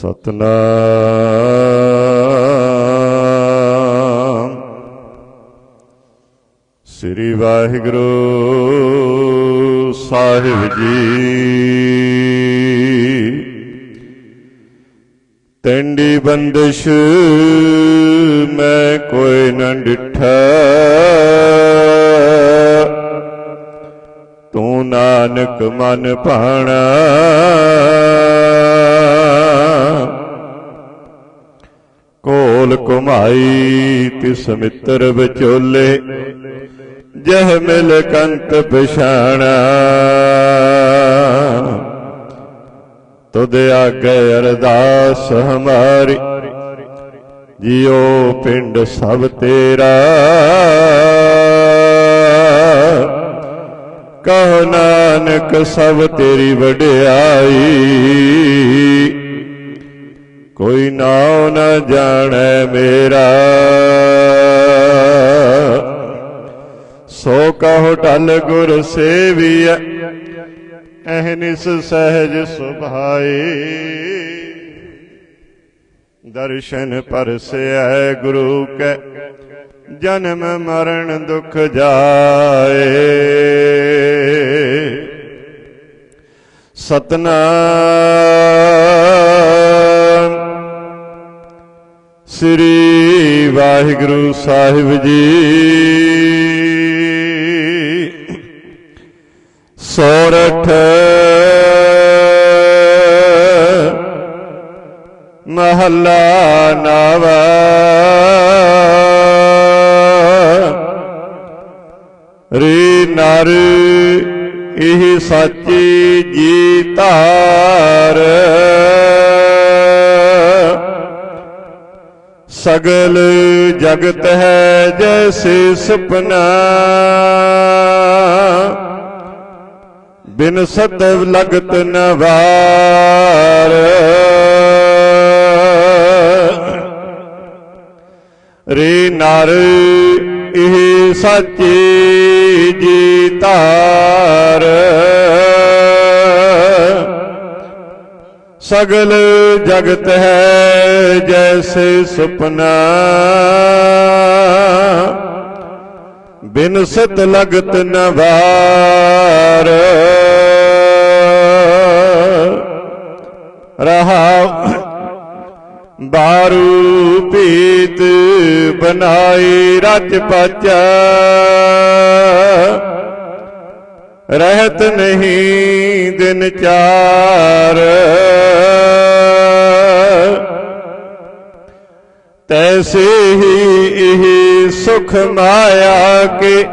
ਸਤਨਾਮ। ਸ੍ਰੀ ਵਾਹਿਗੁਰੂ ਸਾਹਿਬ ਜੀ। ਤੰਡੀ ਬੰਦਸ਼ ਮੈਂ ਕੋਈ ਨਾ ਡਿਠਾ। ਤੂੰ ਨਾਨਕ ਮਨ ਭਾਣਾ। ਭਾਈ ਕੁਮਾਈ ਤਿਸ ਮਿੱਤਰ ਵਿਚੋਲੇ, ਜਹ ਮਿਲ ਕੰਤ ਪਛਾਣਾ। ਤੁਧ ਆਗੇ ਅਰਦਾਸ ਹਮਾਰੀ ਜਿਉ ਪਿੰਡ ਸਭ ਤੇਰਾ। ਕਹ ਨਾਨਕ ਸਭ ਤੇਰੀ ਵਡਿਆਈ ਕੋਈ ਨਾਉ ਨ ਜਾਣੈ ਮੇਰਾ। ਸੋ ਕਹੋ ਟਲ ਗੁਰ ਸੇਵੀਐ ਅਹਨਿਸ ਸਹਿਜ ਸੁਭਾਈ ਦਰਸ਼ਨ ਪਰਸੈ ਗੁਰੂ ਕੈ, ਜਨਮ ਮਰਨ ਦੁਖ ਜਾਏ। ਸਤਨਾਮ ਸ੍ਰੀ ਵਾਹਿਗੁਰੂ ਸਾਹਿਬ ਜੀ। ਸੋਰਠ ਮਹੱਲਾ ਨਵਾ। ਰੇ ਨਰ ਇਹ ਸੱਚੀ ਜੀ ਧਾਰ। ਸਗਲ ਜਗਤ ਹੈ ਜੈਸੇ ਸੁਪਨਾ। ਬਿਨ ਸਤ ਲਗਤ ਨ ਵਾਰ। ਰੇ ਨਰ, ਇਹ ਸਾਚੀ ਜੀ ਸਗਲ ਜਗਤ ਹੈ ਜੈਸੇ ਸੁਪਨਾ। ਬਿਨ ਸਤ ਲਗਤ ਨ ਵਾਰ। ਰਹਾ ਬਾਰੂ ਪੀਤ ਬਨਾਈ ਰਚ ਪਾਚਾ। ਰਹਿਤ ਨਹੀਂ ਦਿਨ ਚਾਰ। ਤੈਸੇ ਹੀ ਇਹ ਸੁਖ ਮਾਇਆ ਕੇ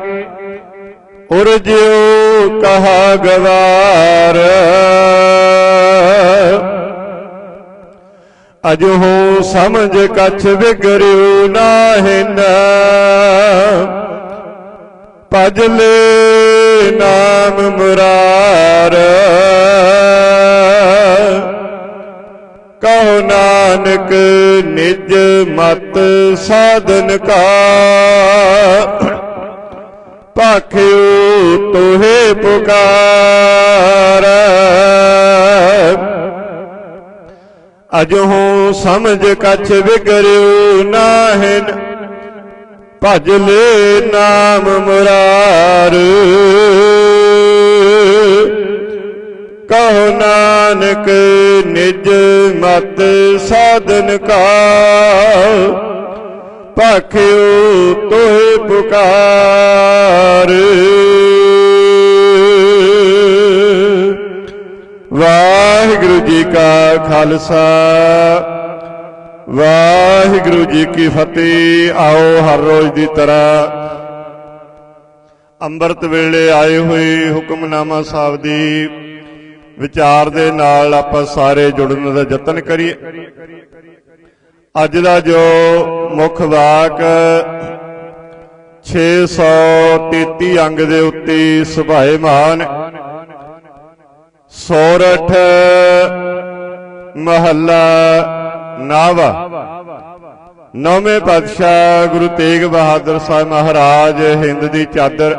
ਉਰਜਿਓ ਕਹਾ ਗਵਾਰ। ਅਜੋ ਸਮਝ ਕਛ ਵਿਗਰਿਓ ਨਾਹਿਨ। ਭਜ ਲੈ ਨਾਮ ਮੁਰਾਰ। ਕਹੋ ਨਾਨਕ, ਨਿਜ ਮਤ ਸਾਧਨ ਕਾ। ਭਾਖਿਓ ਤੋਹੇ ਪੁਕਾਰ। ਅਜਹੋ ਸਮਝ ਕਛ ਵਿਗਰਿਓ ਨਾਹਿਨ ਭਜ ਲੈ ਨਾਮ ਮੁਰਾਰ। ਕਹੋ ਨਾਨਕ, ਨਿਜ ਮਤ ਸਾਧਨ ਕਾ। ਭਾਖਿਓ ਤੋਹਿ ਪੁਕਾਰ। ਵਾਹਿਗੁਰੂ ਜੀ ਕਾ ਖਾਲਸਾ। ਵਾਹਿਗੁਰੂ ਜੀ ਕੀ ਫਤਿਹ। ਆਓ ਹਰ ਰੋਜ਼ ਦੀ ਤਰ੍ਹਾਂ ਅੰਮ੍ਰਿਤ ਵੇਲੇ ਆਏ ਹੋਏ ਹੁਕਮਨਾਮਾ ਸਾਹਿਬ ਦੀ ਵਿਚਾਰ ਦੇ ਨਾਲ ਆਪਾਂ ਸਾਰੇ ਜੁੜਨ ਦਾ ਯਤਨ ਕਰੀਏ। ਅੱਜ ਦਾ ਜੋ ਮੁੱਖ ਵਾਕ 633 ਅੰਗ ਦੇ ਉੱਤੇ ਸੁਭਾਏਮਾਨ ਸੋਰਠ ਮਹੱਲਾ ਨਾਵਾ। ਨੌਵੇਂ ਪਾਤਸ਼ਾਹ ਗੁਰੂ ਤੇਗ ਬਹਾਦਰ ਸਾਹਿਬ ਮਹਾਰਾਜ ਹਿੰਦ ਦੀ ਚਾਦਰ।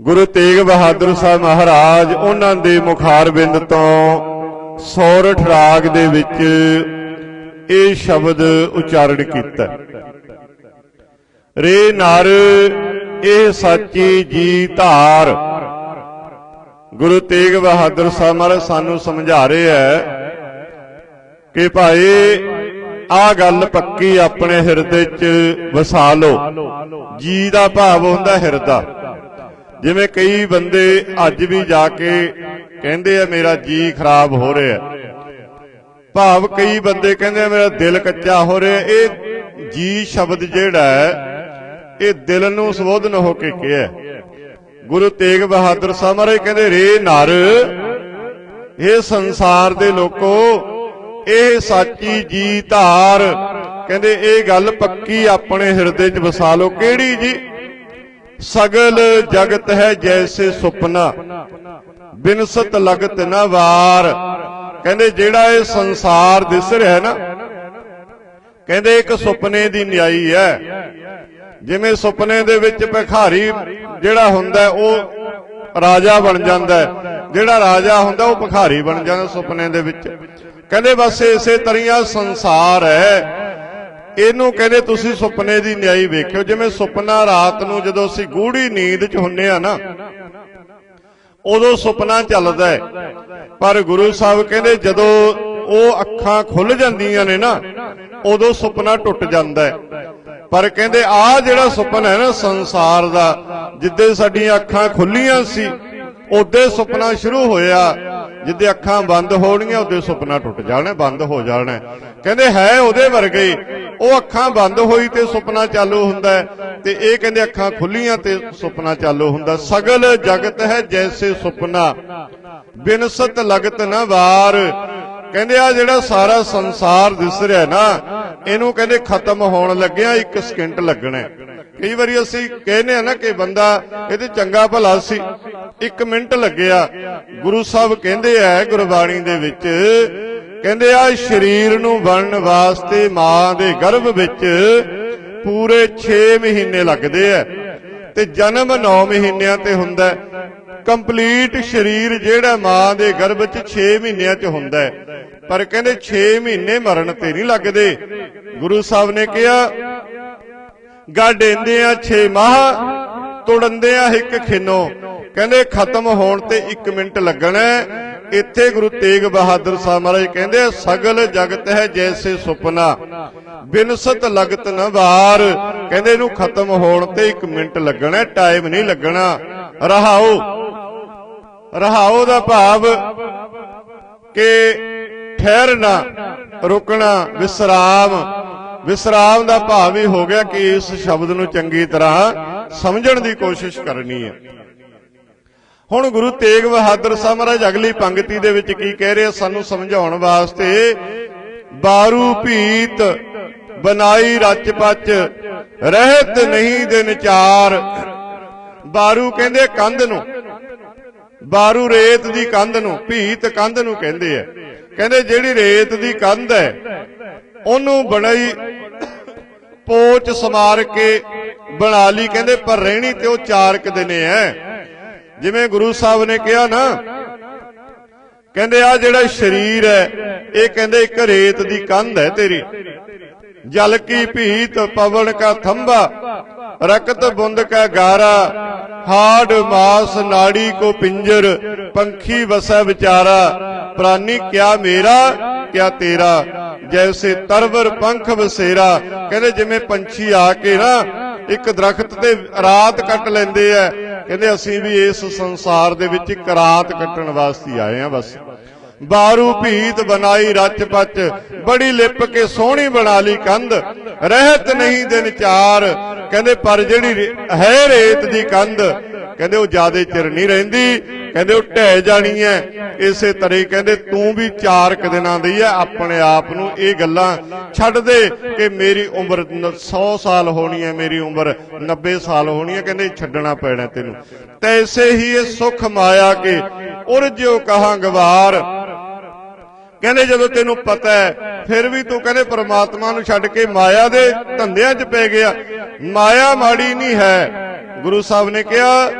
ਗੁਰੂ ਤੇਗ ਬਹਾਦਰ ਸਾਹਿਬ ਮਹਾਰਾਜ ਉਹਨਾਂ ਦੇ ਮੁਖਾਰ ਤੋਂ ਸੌਰਠ ਰਾਗ ਦੇ ਵਿੱਚ ਇਹ ਸ਼ਬਦ ਉਚਾਰਨ ਕੀਤਾ। ਰੇ ਨਰ, ਇਹ ਸਾਚੀ ਜੀ ਧਾਰ। ਗੁਰੂ ਤੇਗ ਬਹਾਦਰ ਸਾਹਿਬ ਮਹਾਰਾਜ ਸਾਨੂੰ ਸਮਝਾ ਰਹੇ ਹੈ ਕਿ ਭਾਈ ਆ ਗੱਲ ਪੱਕੀ ਆਪਣੇ ਹਿਰਦੇ 'ਚ ਵਸਾ ਲਓ। ਜੀ ਦਾ ਭਾਵ ਹੁੰਦਾ ਹਿਰਦਾ। ਜਿਵੇਂ ਕਈ ਬੰਦੇ ਅੱਜ ਵੀ ਜਾ ਕੇ ਕਹਿੰਦੇ ਆ, ਮੇਰਾ ਜੀ ਖਰਾਬ ਹੋ ਰਿਹਾ ਭਾਵ ਕਈ ਬੰਦੇ ਕਹਿੰਦੇ ਆ, ਮੇਰਾ ਦਿਲ ਕੱਚਾ ਹੋ ਰਿਹਾ ਇਹ ਜੀ ਸ਼ਬਦ ਜਿਹੜਾ ਹੈ, ਇਹ ਦਿਲ ਨੂੰ ਸੰਬੋਧਨ ਹੋ ਕੇ ਕਿਹਾ ਗੁਰੂ ਤੇਗ ਬਹਾਦਰ ਸਾਹਿਬ ਮਹਾਰਾਜ ਕਹਿੰਦੇ, ਰੇ ਨਰ, ਇਹ ਸੰਸਾਰ ਦੇ ਲੋਕੋ ਇਹ ਸਾਚੀ ਜੀ ਧਾਰ। ਕਹਿੰਦੇ, ਇਹ ਗੱਲ ਪੱਕੀ ਆਪਣੇ ਹਿਰਦੇ 'ਚ ਵਸਾ ਲਓ। ਕਿਹੜੀ ਜੀ? ਸਗਲ ਜਗਤ ਹੈ ਜੈਸੇ ਸੁਪਨਾ, ਬਿਨਸਤ ਲਗਤ ਨਾ ਵਾਰ। ਕਹਿੰਦੇ, ਜਿਹੜਾ ਇਹ ਸੰਸਾਰ ਦਿਸ ਰਿਹਾ ਨਾ, ਕਹਿੰਦੇ, ਇੱਕ ਸੁਪਨੇ ਦੀ ਨਿਆਈ ਹੈ। ਜਿਵੇਂ ਸੁਪਨੇ ਦੇ ਵਿੱਚ ਭਿਖਾਰੀ ਜਿਹੜਾ ਹੁੰਦਾ ਉਹ ਰਾਜਾ ਬਣ ਜਾਂਦਾ ਜਿਹੜਾ ਰਾਜਾ ਹੁੰਦਾ, ਉਹ ਭਿਖਾਰੀ ਬਣ ਜਾਂਦਾ ਸੁਪਨੇ ਦੇ ਵਿੱਚ। ਕਹਿੰਦੇ ਬਸ ਇਸੇ ਤਰੀਆਂ ਸੰਸਾਰ ਹੈ। ਇਹਨੂੰ ਕਹਿੰਦੇ ਤੁਸੀਂ ਸੁਪਨੇ ਦੀ ਨਿਆਈ ਵੇਖਿਓ। ਜਿਵੇਂ ਸੁਪਨਾ ਰਾਤ ਨੂੰ ਜਦੋਂ ਅਸੀਂ ਗੂੜੀ ਨੀਂਦ 'ਚ ਹੁੰਨੇ ਆ ਨਾ, ਉਦੋਂ ਸੁਪਨਾ ਚੱਲਦਾ ਹੈ। ਪਰ ਗੁਰੂ ਸਾਹਿਬ ਕਹਿੰਦੇ ਜਦੋਂ ਉਹ ਅੱਖਾਂ ਖੁੱਲ ਜਾਂਦੀਆਂ ਨੇ ਨਾ, ਉਦੋਂ ਸੁਪਨਾ ਟੁੱਟ ਜਾਂਦਾ ਹੈ। ਪਰ ਕਹਿੰਦੇ ਆ ਜਿਹੜਾ ਸੁਪਨਾ ਹੈ ਨਾ ਸੰਸਾਰ ਦਾ, ਜਿੱਦੇ ਸਾਡੀਆਂ ਅੱਖਾਂ ਖੁੱਲੀਆਂ ਸੀ ਉਦੋਂ ਸੁਪਨਾ ਸ਼ੁਰੂ ਹੋਇਆ। ਜਿੱਦੇ ਅੱਖਾਂ ਬੰਦ ਹੋਣਗੀਆਂ ਉਦੋਂ ਸੁਪਨਾ ਟੁੱਟ ਜਾਣਾ, ਬੰਦ ਹੋ ਜਾਣਾ। ਕਹਿੰਦੇ ਹੈ ਉਹਦੇ ਵਰਗੇ। ਉਹ ਅੱਖਾਂ ਬੰਦ ਹੋਈ ਤੇ ਸੁਪਨਾ ਚਾਲੂ ਹੁੰਦਾ ਤੇ ਇਹ ਕਹਿੰਦੇ ਅੱਖਾਂ ਖੁੱਲੀਆਂ ਤੇ ਸੁਪਨਾ ਚਾਲੂ ਹੁੰਦਾ। ਸਗਲ ਜਗਤ ਹੈ ਜੈਸੇ ਸੁਪਨਾ। ਬਿਨਸਤ ਲਗਤ ਨਾ ਵਾਰ। ਕਹਿੰਦੇ ਆ ਜਿਹੜਾ ਸਾਰਾ ਸੰਸਾਰ ਦਿਸ ਰਿਹਾ ਨਾ, ਇਹਨੂੰ ਕਹਿੰਦੇ ਖਤਮ ਹੋਣ ਲੱਗਿਆ ਇੱਕ ਸਕਿੰਟ ਲੱਗਣਾ। ਕਈ ਵਾਰੀ ਅਸੀਂ ਕਹਿੰਦੇ ਆ ਨਾ ਕਿ ਬੰਦਾ ਇਹ ਤੇ ਚੰਗਾ ਭਲਾ ਸੀ। ਇੱਕ ਮਿੰਟ ਲੱਗਿਆ। ਗੁਰੂ ਸਾਹਿਬ ਕਹਿੰਦੇ ਆ ਗੁਰਬਾਣੀ ਦੇ ਵਿੱਚ, ਕਹਿੰਦੇ ਆ, ਸਰੀਰ ਨੂੰ ਬਣਨ ਵਾਸਤੇ ਮਾਂ ਦੇ ਗਰਭ ਵਿੱਚ ਪੂਰੇ 6 ਮਹੀਨੇ ਲੱਗਦੇ ਆ ਤੇ ਜਨਮ 9 ਮਹੀਨਿਆਂ ਤੇ ਹੁੰਦਾ ਕੰਪਲੀਟ ਸਰੀਰ ਜਿਹੜਾ ਮਾਂ ਦੇ ਗਰਭ 'ਚ 6 ਮਹੀਨਿਆਂ 'ਚ ਹੁੰਦਾ ਹੈ। ਪਰ ਕਹਿੰਦੇ 6 ਮਹੀਨੇ ਮਰਨ ਤੇ ਨਹੀਂ ਲੱਗਦੇ। ਗੁਰੂ ਸਾਹਿਬ ਨੇ ਕਿਹਾ ਗਾਡੇਂਦੇ ਆ 6 ਮਾਹ, ਤੁੜੰਦੇ ਇੱਕ ਖਿਨੋ। ਕਹਿੰਦੇ ਖਤਮ ਹੋਣ ਤੇ 1 ਮਿੰਟ ਲੱਗਣਾ ਇੱਥੇ ਗੁਰੂ ਤੇਗ ਬਹਾਦਰ ਸਾਹਿਬ ਮਹਾਰਾਜ ਕਹਿੰਦੇ ਸਗਲ ਜਗਤ ਹੈ ਜੈਸੇ ਸੁਪਨਾ, ਬਿਨਸਤ ਲਗਤ ਨ ਵਾਰ। ਕਹਿੰਦੇ ਇਹਨੂੰ ਖਤਮ ਹੋਣ ਤੇ 1 ਮਿੰਟ ਲੱਗਣਾ ਟਾਈਮ ਨਹੀਂ ਲੱਗਣਾ। ਰਹਾਓ ਰਹਾਓ ਦਾ ਭਾਵ ਕਿ ਠਹਿਰਨਾ, ਰੁਕਣਾ, ਵਿਸਰਾਮ ਵਿਸਰਾਮ ਦਾ ਭਾਵ ਇਹ ਹੋ ਗਿਆ ਕਿ ਇਸ ਸ਼ਬਦ ਨੂੰ ਚੰਗੀ ਤਰ੍ਹਾਂ ਸਮਝਣ ਦੀ ਕੋਸ਼ਿਸ਼ ਕਰਨੀ ਹੈ। ਹੁਣ ਗੁਰੂ ਤੇਗ ਬਹਾਦਰ ਸਾਹਿਬ ਮਹਾਰਾਜ ਅਗਲੀ ਪੰਕਤੀ ਦੇ ਵਿੱਚ ਕੀ ਕਹਿ ਰਹੇ, ਸਾਨੂੰ ਸਮਝਾਉਣ ਵਾਸਤੇ, ਬਾਰੂ ਭੀਤ ਬਨਾਈ ਰਚ ਪਚ, ਰਹਿਤ ਨਹੀਂ ਦਿਨ ਚਾਰ। ਬਾਰੂ ਕਹਿੰਦੇ ਕੰਧ ਨੂੰ, ਬਾਰੂ ਰੇਤ ਦੀ ਕੰਧ ਨੂੰ, ਭੀਤ ਕੰਧ ਨੂੰ ਕਹਿੰਦੇ ਆ। ਕਹਿੰਦੇ ਜਿਹੜੀ ਰੇਤ ਦੀ ਕੰਧ ਹੈ ਉਹਨੂੰ ਬਣਾਈ ਪੋਚ ਸਮਾਰ ਕੇ ਬਣਾ ਲਈ। ਕਹਿੰਦੇ, ਪਰ ਰਹਿਣੀ ਤੇ ਉਹ ਚਾਰਕ ਕੁ ਦਿਨੇ ਐ। ਜਿਵੇਂ ਗੁਰੂ ਸਾਹਿਬ ਨੇ ਕਿਹਾ ਨਾ, ਕਹਿੰਦੇ ਆ ਜਿਹੜਾ ਸਰੀਰ ਹੈ ਇਹ ਕਹਿੰਦੇ, ਇੱਕ ਰੇਤ ਦੀ ਕੰਧ ਹੈ ਤੇਰੀ। ਜਲ ਕੀ ਭੀਤ ਪਵਨ ਕਾ ਥੰਬਾ ਰਕਤ ਬੁੰਦ ਕਾ ਗਾਰਾ, ਹਾੜ, ਮਾਸ, ਨਾੜੀ ਕੋ ਪਿੰਜਰ, ਪੰਖੀ ਵਸੈ ਵਿਚਾਰਾ, ਪ੍ਰਾਨੀ ਕਿਆ ਮੇਰਾ, ਕਿਆ ਤੇਰਾ? ਜੈਸੇ ਤਰਵਰ ਪੰਖ ਵਸੇਰਾ। ਕਹਿੰਦੇ ਜਿਵੇਂ ਪੰਛੀ ਆ ਕੇ ਨਾ, ਇੱਕ ਦਰਖਤ ਤੇ ਰਾਤ ਕੱਟ ਲੈਂਦੇ ਆ ਕਹਿੰਦੇ ਅਸੀਂ ਵੀ ਇਸ ਸੰਸਾਰ ਦੇ ਵਿੱਚ ਇੱਕ ਰਾਤ ਕੱਟਣ ਵਾਸਤੇ ਆਏ ਆ ਬਸ। ਬਾਰੂ ਭੀਤ ਬਣਾਈ ਰਚ ਪਚ ਬੜੀ ਲਿਪ ਕੇ ਸੋਹਣੀ ਬਣਾ ਲਈ ਕੰਧ। ਰਹਿਤ ਨਹੀਂ ਦਿਨ ਚਾਰ, ਕਹਿੰਦੇ ਪਰ ਜਿਹੜੀ ਹੈ ਰੇਤ ਦੀ ਕੰਧ। ਕਹਿੰਦੇ ਉਹ ਜਿਆਦੇ ਚਿਰ ਨਹੀਂ ਰਹਿੰਦੀ, ਕਹਿੰਦੇ ਉਹ ਢਹਿ ਜਾਣੀ ਹੈ ਇਸੇ ਤਰ੍ਹਾਂ ਕਹਿੰਦੇ ਤੂੰ ਵੀ ਚਾਰ ਕੁ ਦਿਨਾਂ ਦੀ ਹੈ ਆਪਣੇ ਆਪ ਨੂੰ ਇਹ ਗੱਲਾਂ ਛੱਡ ਦੇ ਕਿ ਮੇਰੀ ਉਮਰ 100 ਸਾਲ ਹੋਣੀ ਹੈ ਮੇਰੀ ਉਮਰ 90 ਸਾਲ ਹੋਣੀ ਹੈ ਕਹਿੰਦੇ ਛੱਡਣਾ ਪੈਣਾ ਤੈਨੂੰ। ਤੈਸੇ ਹੀ ਇਹ ਸੁਖ ਮਾਇਆ ਕੇ, ਉਰਜਿਓ ਕਹਾਂ ਗਵਾਰ। ਕਹਿੰਦੇ ਜਦੋਂ ਤੈਨੂੰ ਪਤਾ ਹੈ, ਫਿਰ ਵੀ ਤੂੰ ਕਹਿੰਦੇ ਪ੍ਰਮਾਤਮਾ ਨੂੰ ਛੱਡ ਕੇ ਮਾਇਆ ਦੇ ਧੰਦਿਆਂ 'ਚ ਪੈ ਗਿਆ। ਮਾਇਆ ਮਾੜੀ ਨਹੀਂ ਹੈ। ਗੁਰੂ ਸਾਹਿਬ ਨੇ ਕਿਹਾ,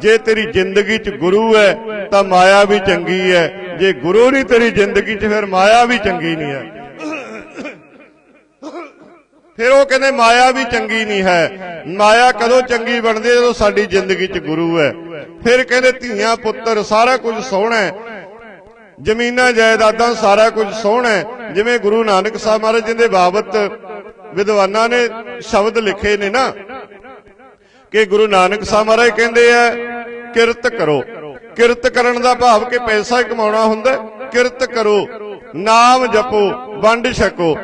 ਜੇ ਤੇਰੀ ਜ਼ਿੰਦਗੀ 'ਚ ਗੁਰੂ ਹੈ, ਤਾਂ ਮਾਇਆ ਵੀ ਚੰਗੀ ਹੈ। ਜੇ ਗੁਰੂ ਨਹੀਂ, ਤੇਰੀ ਜ਼ਿੰਦਗੀ 'ਚ ਫਿਰ ਮਾਇਆ ਵੀ ਚੰਗੀ ਨਹੀਂ ਹੈ। ਫਿਰ ਉਹ ਕਹਿੰਦੇ, ਮਾਇਆ ਵੀ ਚੰਗੀ ਨਹੀਂ ਹੈ। ਮਾਇਆ ਕਦੋਂ ਚੰਗੀ ਬਣਦੀ ਜਦੋਂ ਸਾਡੀ ਜ਼ਿੰਦਗੀ 'ਚ ਗੁਰੂ ਹੈ। ਫਿਰ ਕਹਿੰਦੇ, ਧੀਆਂ ਪੁੱਤਰ, ਸਾਰਾ ਕੁਝ ਸੋਹਣਾ ਹੈ। ਜ਼ਮੀਨਾਂ, ਜਾਇਦਾਦਾਂ ਸਾਰਾ ਕੁਝ ਸੋਹਣਾ ਜਿਵੇਂ ਗੁਰੂ ਨਾਨਕ ਸਾਹਿਬ ਮਹਾਰਾਜ ਜੀ ਦੇ ਬਾਬਤ ਵਿਦਵਾਨਾਂ ਨੇ ਸ਼ਬਦ ਲਿਖੇ ਨੇ ਨਾ, ਕਿ ਗੁਰੂ ਨਾਨਕ ਸਾਹਿਬ ਮਹਾਰਾਜ ਕਹਿੰਦੇ ਆ, ਕਿਰਤ ਕਰੋ। ਕਿਰਤ ਕਰਨ ਦਾ ਭਾਵ ਕਿ ਪੈਸਾ ਕਮਾਉਣਾ ਹੁੰਦਾ ਕਿਰਤ ਕਰੋ, ਨਾਮ ਜਪੋ, ਵੰਡ ਛਕੋ।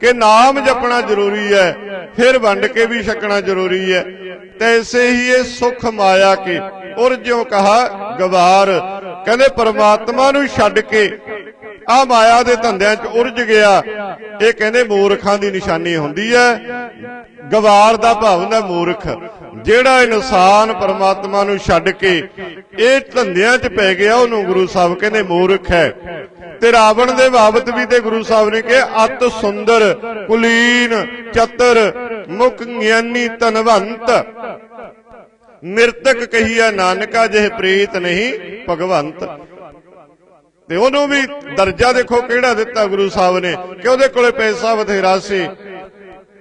ਕਿ ਨਾਮ ਜਪਣਾ ਜ਼ਰੂਰੀ ਹੈ, ਫਿਰ ਵੰਡ ਕੇ ਵੀ ਛਕਣਾ ਜ਼ਰੂਰੀ ਹੈ। ਤੈਸੇ ਹੀ ਇਹ ਸੁਖ ਮਾਇਆ ਕੇ ਔਰ ਜਿਉ ਕਹਾ, ਗਵਾਰ। ਕਹਿੰਦੇ ਪਰਮਾਤਮਾ ਨੂੰ ਛੱਡ ਕੇ ਆ ਮਾਇਆ ਦੇ ਧੰਦਿਆਂ 'ਚ ਉਲਝ ਗਿਆ। ਇਹ ਕਹਿੰਦੇ ਮੂਰਖਾਂ ਦੀ ਨਿਸ਼ਾਨੀ ਹੁੰਦੀ ਹੈ। ਗਵਾਰ ਦਾ ਭਾਵ ਹੁੰਦਾ ਮੂਰਖ। ਜਿਹੜਾ ਇਨਸਾਨ ਪਰਮਾਤਮਾ ਨੂੰ ਛੱਡ ਕੇ ਇਹ ਧੰਦਿਆਂ 'ਚ ਪੈ ਗਿਆ, ਉਹਨੂੰ ਗੁਰੂ ਸਾਹਿਬ ਕਹਿੰਦੇ ਮੂਰਖ ਹੈ। ਤੇ ਰਾਵਣ ਦੇ ਬਾਬਤ ਵੀ ਤੇ ਗੁਰੂ ਸਾਹਿਬ ਨੇ ਕਿਹਾ, ਅਤ ਸੁੰਦਰ, ਕੁਲੀਨ, ਚਤਰ ਮੁਖ ਗਿਆਨੀ, ਧਨਵੰਤ। ਮਿਰਤਕ ਕਹੀਆ ਨਾਨਕਾ ਜਿਹ ਪ੍ਰੀਤ ਨਹੀਂ ਭਗਵੰਤ। ਤੇ ਉਹਨੂੰ ਵੀ ਦਰਜਾ ਦੇਖੋ ਕਿਹੜਾ ਦਿੱਤਾ ਗੁਰੂ ਸਾਹਿਬ ਨੇ, ਕਿ ਉਹਦੇ ਕੋਲੇ ਪੈਸਾ ਬਥੇਰਾ ਸੀ।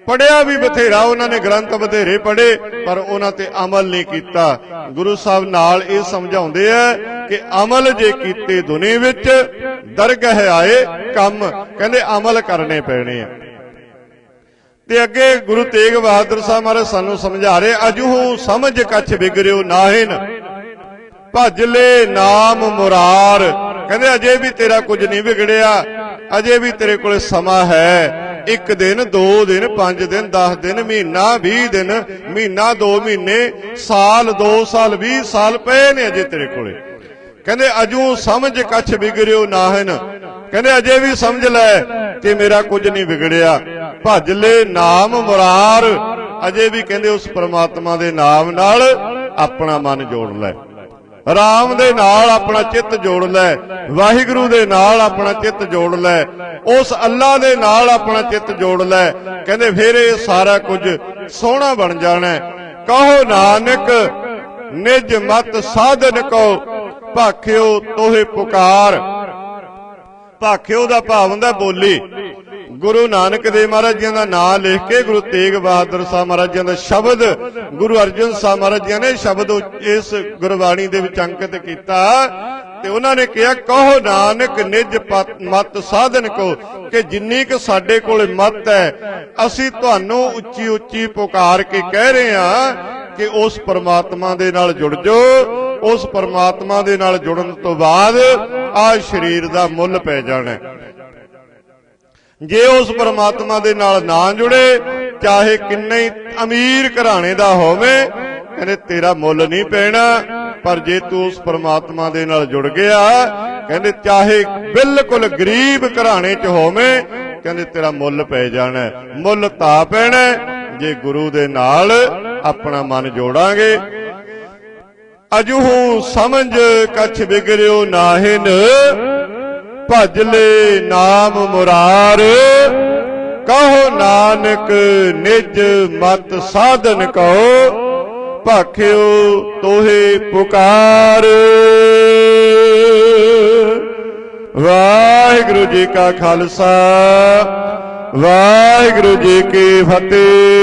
ਪੜਿਆ ਵੀ ਬਥੇਰਾ, ਉਹਨਾਂ ਨੇ ਗ੍ਰੰਥ ਬਥੇਰੇ ਪੜੇ ਪਰ ਉਹਨਾਂ ਤੇ ਅਮਲ ਨਹੀਂ ਕੀਤਾ। ਗੁਰੂ ਸਾਹਿਬ ਨਾਲ ਇਹ ਸਮਝਾਉਂਦੇ ਆ ਕਿ ਅਮਲ ਜੇ ਕੀਤੇ ਦੁਨੀ ਵਿੱਚ, ਦਰਗਹ ਆਏ ਕੰਮ, ਕਹਿੰਦੇ ਅਮਲ ਕਰਨੇ ਪੈਣੇ ਆ। ਤੇ ਅੱਗੇ ਗੁਰੂ ਤੇਗ ਬਹਾਦਰ ਸਾਹਿਬ ਮਹਾਰਾਜ ਸਾਨੂੰ ਸਮਝਾ ਰਹੇ, ਅਜੂਹੂ ਸਮਝ ਕੱਛ ਵਿਗਰਿਓ ਨਾਹਿਨ, ਭਜ ਲੈ ਨਾਮ ਮੁਰਾਰ। ਕਹਿੰਦੇ, ਅਜੇ ਵੀ ਤੇਰਾ ਕੁਝ ਨਹੀਂ ਵਿਗੜਿਆ, ਅਜੇ ਵੀ ਤੇਰੇ ਕੋਲ ਸਮਾਂ ਹੈ। ਇੱਕ ਦਿਨ, ਦੋ ਦਿਨ, ਪੰਜ ਦਿਨ 10 ਦਿਨ, ਮਹੀਨਾ 20 ਦਿਨ, ਮਹੀਨਾ 2 ਮਹੀਨੇ, ਸਾਲ 2 ਸਾਲ 20 ਸਾਲ ਪਏ ਨੇ ਅਜੇ ਤੇਰੇ ਕੋਲੇ। ਕਹਿੰਦੇ ਅਜੂ ਸਮਝ ਕੱਛ ਵਿਗੜਿਓ ਨਾਹਨ ਕਹਿੰਦੇ ਅਜੇ ਵੀ ਸਮਝ ਲੈ ਕਿ ਮੇਰਾ ਕੁਝ ਨਹੀਂ ਵਿਗੜਿਆ। ਭਜ ਲੈ ਨਾਮ ਮੁਰਾਰ। ਅਜੇ ਵੀ ਕਹਿੰਦੇ ਉਸ ਪ੍ਰਮਾਤਮਾ ਦੇ ਨਾਮ ਨਾਲ ਆਪਣਾ ਮਨ ਜੋੜ ਲੈ। ਰਾਮ ਦੇ ਨਾਲ ਆਪਣਾ ਚਿੱਤ ਜੋੜ ਲੈ। ਵਾਹਿਗੁਰੂ ਦੇ ਨਾਲ ਆਪਣਾ ਚਿੱਤ ਜੋੜ ਲੈ। ਉਸ ਅੱਲਾ ਦੇ ਨਾਲ ਆਪਣਾ ਚਿੱਤ ਜੋੜ ਲੈ। ਕਹਿੰਦੇ ਫਿਰ ਇਹ ਸਾਰਾ ਕੁਝ ਸੋਹਣਾ ਬਣ ਜਾਣਾ। ਕਹੋ ਨਾਨਕ, ਨਿਜ ਮਤ ਸਾਧਨ ਕੋ ਭਾਖਿਓ ਤੋਹੇ ਪੁਕਾਰ। ਭਾਖਿਓ ਦਾ ਭਾਵ ਹੁੰਦਾ ਬੋਲੀ। ਗੁਰੂ ਨਾਨਕ ਦੇਵ ਮਹਾਰਾਜ ਜੀ ਦਾ ਨਾਮ ਲਿਖ ਕੇ ਗੁਰੂ ਤੇਗ ਬਹਾਦਰ ਸਾਹਿਬ ਮਹਾਰਾਜ ਜੀ ਦਾ ਸ਼ਬਦ, ਗੁਰੂ ਅਰਜਨ ਸਾਹਿਬ ਮਹਾਰਾਜ ਜੀ ਨੇ ਸ਼ਬਦ ਇਸ ਗੁਰਬਾਣੀ ਦੇ ਵਿੱਚ ਅੰਕਿਤ ਕੀਤਾ ਤੇ ਉਹਨਾਂ ਨੇ ਕਿਹਾ, ਕਹੋ ਨਾਨਕ ਨਿਜ ਮਤ ਸਾਧਨ ਕੋ ਕਿ ਜਿੰਨੀ ਕਿ ਸਾਡੇ ਕੋਲ ਮਤ ਹੈ, ਅਸੀਂ ਤੁਹਾਨੂੰ ਉੱਚੀ ਉੱਚੀ ਪੁਕਾਰ ਕੇ ਕਹਿ ਰਹੇ ਹਾਂ ਕਿ ਉਸ ਪਰਮਾਤਮਾ ਦੇ ਨਾਲ ਜੁੜ ਜਾਓ, ਉਸ ਪਰਮਾਤਮਾ ਦੇ ਨਾਲ ਜੁੜਨ ਤੋਂ ਬਾਅਦ ਆ ਸਰੀਰ ਦਾ ਮੁੱਲ ਪੈ ਜਾਣਾ ਜੇ ਉਸ ਪਰਮਾਤਮਾ ਦੇ ਨਾਲ ਨਾ ਜੁੜੇ, ਚਾਹੇ ਕਿੰਨੇ ਹੀ ਅਮੀਰ ਘਰਾਣੇ ਦਾ ਹੋਵੇ, ਕਹਿੰਦੇ ਤੇਰਾ ਮੁੱਲ ਨਹੀਂ ਪੈਣਾ, ਪਰ ਜੇ ਤੂੰ ਉਸ ਪਰਮਾਤਮਾ ਦੇ ਨਾਲ ਜੁੜ ਗਿਆ, ਕਹਿੰਦੇ ਚਾਹੇ ਬਿਲਕੁਲ ਗਰੀਬ ਘਰਾਣੇ 'ਚ ਹੋਵੇਂ, ਕਹਿੰਦੇ ਤੇਰਾ ਮੁੱਲ ਪੈ ਜਾਣਾ ਮੁੱਲ ਤਾਂ ਪੈਣਾ ਜੇ ਗੁਰੂ ਦੇ ਨਾਲ ਆਪਣਾ ਮਨ ਜੋੜਾਂਗੇ। ਅਜੂਹੂ ਸਮਝ ਕਛ ਵਿਗਰਿਓ ਨਾਹਿਨ ਭਜ ਲੈ ਨਾਮ ਮੁਰਾਰ। ਕਹੋ ਨਾਨਕ, ਨਿਜ ਮਤ ਸਾਧਨ ਕਹੋ, ਭਾਖਿਓ ਤੋਹੇ ਪੁਕਾਰ। ਵਾਹਿਗੁਰੂ ਜੀ ਕਾ ਖਾਲਸਾ, ਵਾਹਿਗੁਰੂ ਜੀ ਕੀ ਫਤਿਹ।